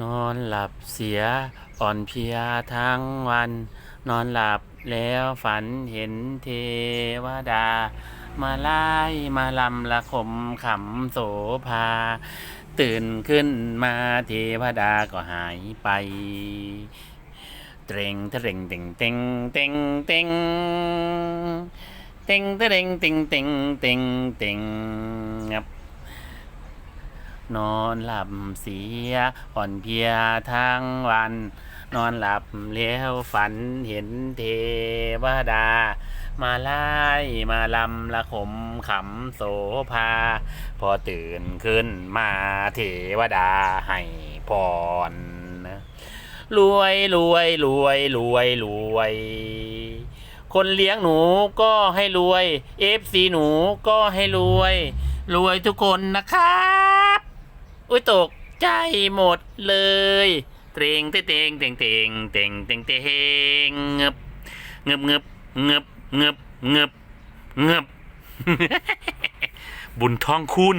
นอนหลับเสียอ่อนเพลียทั้งวัน นอนหลับแล้วฝันเห็นเทวดา มาไล่มาลำละคมขำโสภา ตื่นขึ้นมาเทวดาก็หายไป เตรงเตรงเต็งเต็งเต็งเต็งเต็งเตรงเต็งเต็งเต็งเต็งงับ นอนหลับเสียอ่อนเพลียทั้งวัน นอนหลับแล้วฝันเห็นเทวดา มาไล่มาลำละขมขำโสภา พอตื่นขึ้นมาเทวดาให้พรรวยรวยรวยรวยรวยคนเลี้ยงหนูก็ให้รวย เอฟซีหนูก็ให้รวย รวยทุกคนนะครับ อุ้ยตกใจหมดเลยเตรงเตงเตงเตงเตงเตงเตงเตงเงบเงบเงบเงบเงบเงบเงบบุญทองคุณ